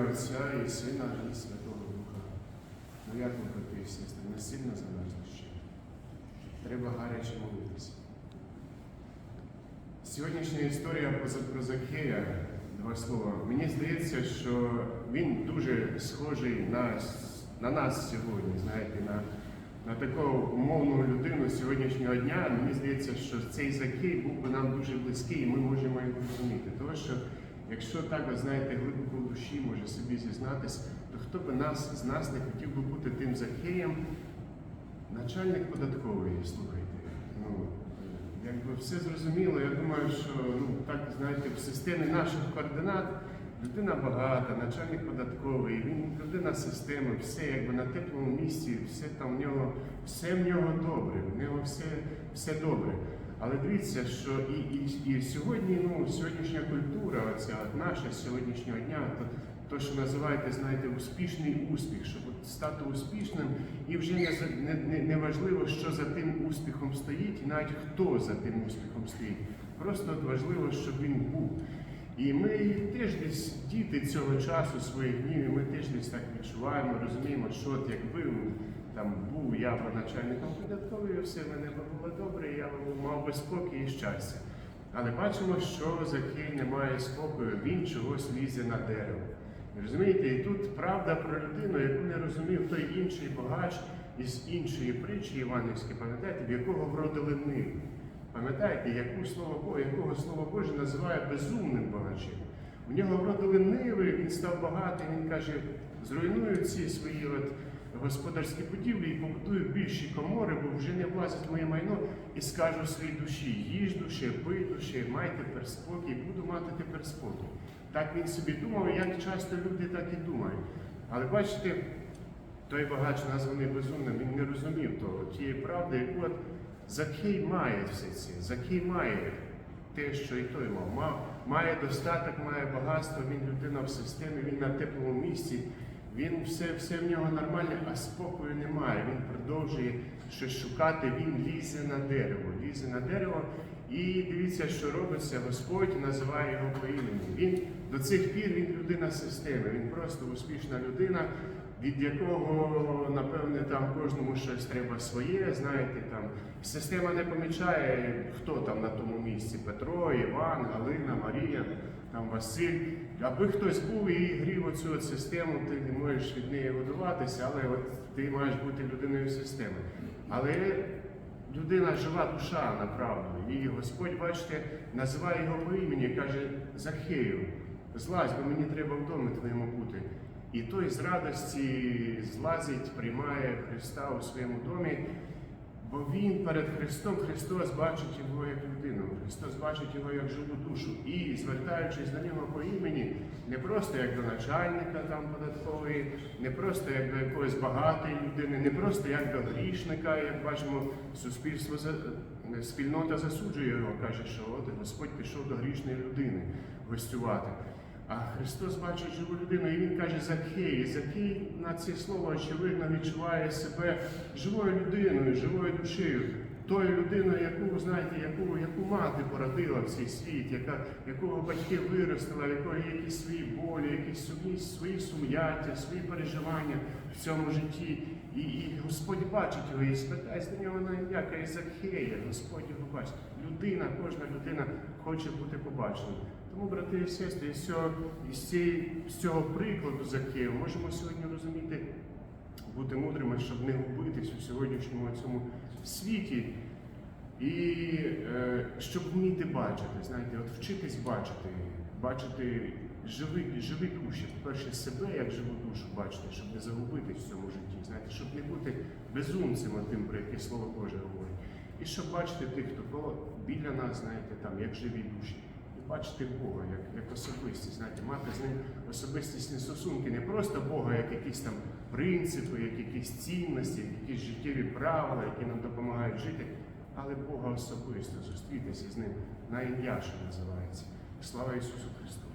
Отця і Сина і Святого Духа. Ну як ви, брати і сестри, не сильно замерзли ще? Треба гаряче молитися. Сьогоднішня історія про За- Закхея, два слова. Мені здається, що він дуже схожий на, на нас сьогодні, знаєте, на, на таку умовну людину сьогоднішнього дня. Мені здається, що цей Закхей був би нам дуже близький, і ми можемо його зрозуміти. Тому що Якщо так, ви знаєте, глибоко в душі може собі зізнатись, то хто би нас з нас не хотів би бути тим Захеєм, начальник податкової, слухайте. Ну, якби все зрозуміло, я думаю, що ну, так, знаєте, в системі наших координат людина багата, начальник податковий, він людина системи, все якби на теплому місці, все там в нього, все в нього добре, в нього все, все добре. Але дивіться, що і, і, і сьогодні, ну, сьогоднішня культура, оця от наша сьогоднішнього дня, то, то, що називаєте, знаєте, успішний успіх, щоб стати успішним, і вже не, не, не важливо, що за тим успіхом стоїть, і навіть хто за тим успіхом стоїть. Просто от важливо, щоб він був. І ми теж десь діти цього часу своїх днів, і ми теж десь так відчуваємо, розуміємо, що от якби там був я начальником податкової, все в мене було добре, я мав би спокій і щастя. Але бачимо, що Закій не має спокою, він чогось лізе на дерево. Розумієте, і тут правда про людину, яку не розумів той інший богач із іншої притчі Іванівської, пам'ятаєте, в якого вродили ниву. Пам'ятаєте, яку слово якого слово Боже називає безумним багачем? У нього вродили ниви, він став багатий, він каже, зруйную ці свої от господарські будівлі і побудую більші комори, бо вже не влазить моє майно, і скажу своїй душі, їж душе, пий душе, май тепер спокій, буду мати тепер спокій. Так він собі думав, і як часто люди так і думають. Але бачите, той багач, названий безумним, він не розумів того, тієї правди, яку от Закхей має все це. Закхей має те, що і той мав. Має достаток, має багатство, він людина в системі, він на теплому місці, він все, все в нього нормальне, а спокою немає. Він продовжує щось шукати, він лізе на дерево, лізе на дерево. І дивіться, що робиться, Господь називає його по імені. Він до цих пір він людина системи, він просто успішна людина від якого, напевне, там кожному щось треба своє, знаєте, там система не помічає, хто там на тому місці Петро, Іван, Галина, Марія, там Василь. Аби хтось був і грів оцю от систему, ти не можеш від неї годуватися, але от ти маєш бути людиною системи. Але людина жива душа направду. І Господь, бачите, називає його по імені, каже Захею, злазь, бо мені треба в домі твоєму бути. І той з радості злазить, приймає Христа у своєму домі, бо він перед Христом, Христос бачить його як людину, Христос бачить його як живу душу. І звертаючись до нього по імені, не просто як до начальника там податкової, не просто як до якоїсь багатої людини, не просто як до грішника, як бачимо, суспільство за- спільнота засуджує його, каже, що от Господь пішов до грішної людини гостювати. А Христос бачить живу людину, і Він каже Закхей. Закхей на це слово очевидно відчуває себе живою людиною, живою душею, тою людиною, яку, знаєте, яку, яку мати породила в цей світ, яка, якого батьки виростила, якої якісь свої болі, якісь сумні, свої сум'яття, свої переживання в цьому житті. І, і Господь бачить його і звертається до нього на ім'я, каже Закхея, Господь його бачить. Людина, кожна людина хоче бути побачена. Тому, брати і сестри, із цього, із, з цього прикладу Закхея можемо сьогодні розуміти, бути мудрими, щоб не губитись у сьогоднішньому цьому світі. І е, щоб вміти бачити, знаєте, от вчитись бачити, бачити живі, живі душі, по-перше, себе як живу душу бачити, щоб не загубитись в цьому житті, знаєте, щоб не бути безумцем тим, про яке слово Боже говорить. І щоб бачити тих, хто біля нас, знаєте, там, як живі душі. Бачити Бога як, як особистість, знаєте, мати з ним особистісні стосунки, не просто Бога, як якісь там принципи, як якісь цінності, як якісь життєві правила, які нам допомагають жити, але Бога особисто зустрітися з ним на ім'я, що називається. Слава Ісусу Христу!